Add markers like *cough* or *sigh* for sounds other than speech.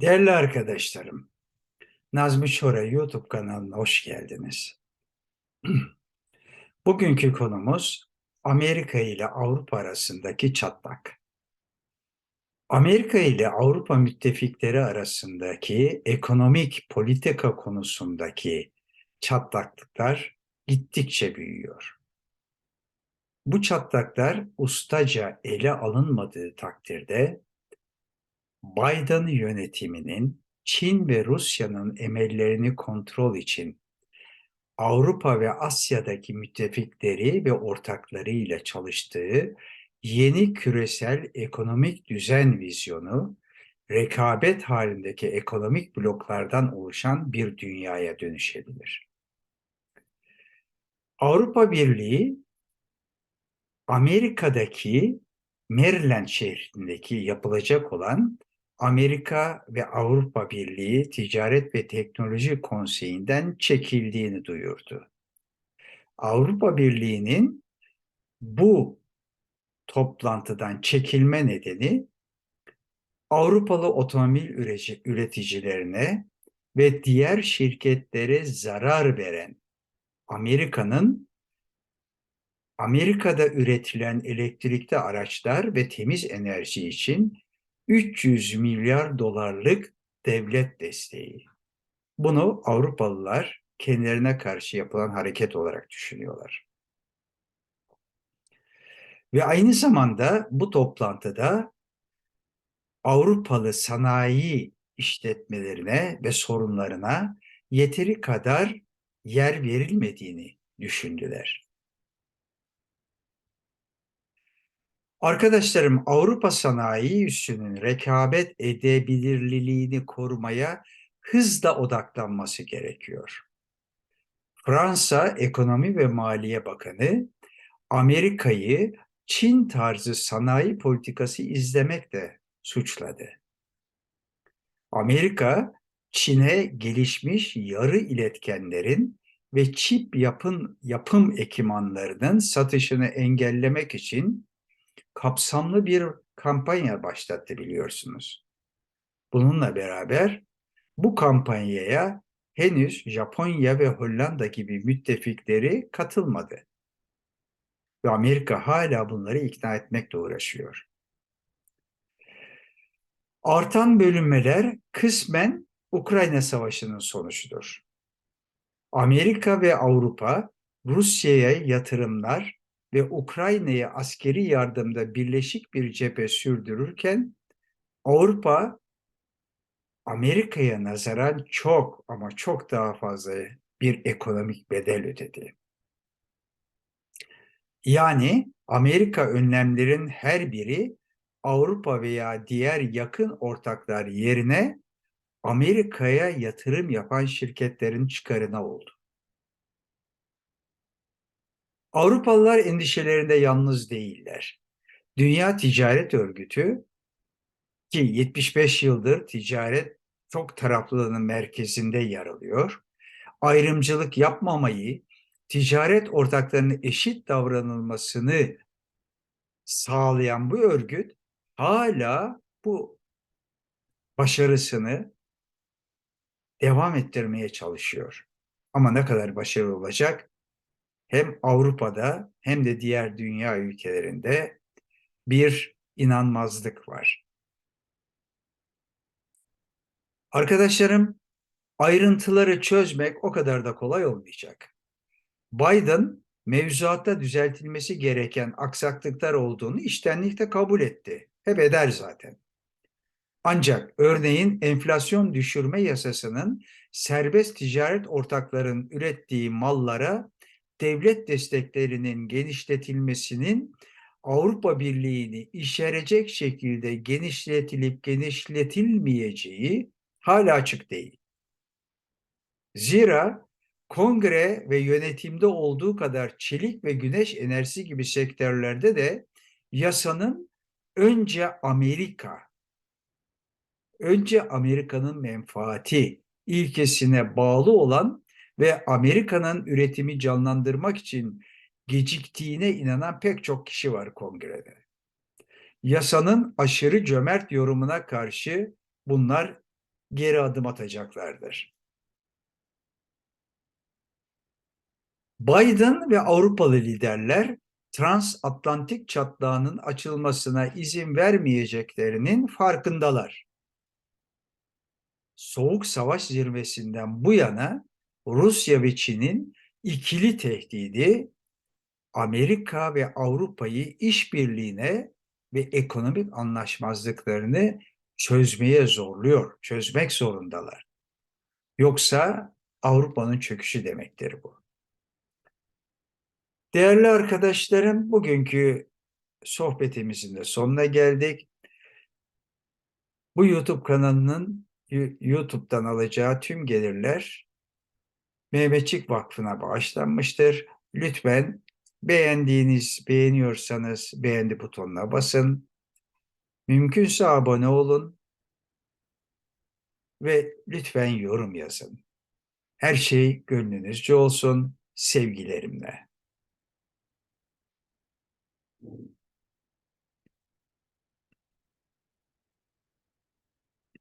Değerli arkadaşlarım, Nazmi Çora YouTube kanalına hoş geldiniz. *clears throat* Bugünkü konumuz Amerika ile Avrupa arasındaki çatlak. Amerika ile Avrupa müttefikleri arasındaki ekonomik politika konusundaki çatlaklıklar gittikçe büyüyor. Bu çatlaklar ustaca ele alınmadığı takdirde Biden yönetiminin Çin ve Rusya'nın emellerini kontrol için Avrupa ve Asya'daki müttefikleri ve ortaklarıyla çalıştığı yeni küresel ekonomik düzen vizyonu, rekabet halindeki ekonomik bloklardan oluşan bir dünyaya dönüşebilir. Avrupa Birliği, Amerika'daki Maryland şehrindeki yapılacak olan Amerika ve Avrupa Birliği Ticaret ve Teknoloji Konseyi'nden çekildiğini duyurdu. Avrupa Birliği'nin bu toplantıdan çekilme nedeni Avrupalı otomobil üreticilerine ve diğer şirketlere zarar veren Amerika'nın Amerika'da üretilen elektrikli araçlar ve temiz enerji için 300 milyar dolarlık devlet desteği. Bunu Avrupalılar kendilerine karşı yapılan hareket olarak düşünüyorlar. Ve aynı zamanda bu toplantıda Avrupalı sanayi işletmelerine ve sorunlarına yeteri kadar yer verilmediğini düşündüler. Arkadaşlarım Avrupa sanayi üssünün rekabet edebilirliğini korumaya hızla odaklanması gerekiyor. Fransa Ekonomi ve Maliye Bakanı Amerika'yı Çin tarzı sanayi politikası izlemekle suçladı. Amerika, Çin'e gelişmiş yarı iletkenlerin ve çip yapın, yapım ekipmanlarının satışını engellemek için kapsamlı bir kampanya başlattı biliyorsunuz. Bununla beraber bu kampanyaya henüz Japonya ve Hollanda gibi müttefikleri katılmadı. Ve Amerika hala bunları ikna etmekle uğraşıyor. Artan bölünmeler kısmen Ukrayna Savaşı'nın sonucudur. Amerika ve Avrupa Rusya'ya yatırımlar ve Ukrayna'ya askeri yardımda birleşik bir cephe sürdürürken Avrupa Amerika'ya nazaran çok ama çok daha fazla bir ekonomik bedel ödedi. Yani Amerika önlemlerin her biri Avrupa veya diğer yakın ortaklar yerine Amerika'ya yatırım yapan şirketlerin çıkarına oldu. Avrupalılar endişelerinde yalnız değiller. Dünya Ticaret Örgütü ki 75 yıldır ticaret çok taraflılığının merkezinde yer alıyor. Ayrımcılık yapmamayı, ticaret ortaklarının eşit davranılmasını sağlayan bu örgüt hala bu başarısını devam ettirmeye çalışıyor. Ama ne kadar başarılı olacak hem Avrupa'da hem de diğer dünya ülkelerinde bir inanmazlık var. Arkadaşlarım, ayrıntıları çözmek o kadar da kolay olmayacak. Biden mevzuatta düzeltilmesi gereken aksaklıklar olduğunu iştenlikle kabul etti. Hep eder zaten. Ancak örneğin enflasyon düşürme yasasının serbest ticaret ortakların ürettiği mallara devlet desteklerinin genişletilmesinin Avrupa Birliği'ni işarecek şekilde genişletilip genişletilmeyeceği hala açık değil. Zira kongre ve yönetimde olduğu kadar çelik ve güneş enerjisi gibi sektörlerde de yasanın önce Amerika, önce Amerika'nın menfaati ilkesine bağlı olan ve Amerika'nın üretimi canlandırmak için geciktiğine inanan pek çok kişi var kongrede. Yasanın aşırı cömert yorumuna karşı bunlar geri adım atacaklardır. Biden ve Avrupalı liderler transatlantik çatlağının açılmasına izin vermeyeceklerinin farkındalar. Soğuk Savaş zirvesinden bu yana Rusya ve Çin'in ikili tehdidi Amerika ve Avrupa'yı işbirliğine ve ekonomik anlaşmazlıklarını çözmeye zorluyor, çözmek zorundalar. Yoksa Avrupa'nın çöküşü demektir bu. Değerli arkadaşlarım, bugünkü sohbetimizin de sonuna geldik. Bu YouTube kanalının YouTube'dan alacağı tüm gelirler Mehmetçik Vakfı'na bağışlanmıştır. Lütfen beğendiğiniz, beğeniyorsanız beğendi butonuna basın. Mümkünse abone olun ve lütfen yorum yazın. Her şey gönlünüzce olsun. Sevgilerimle.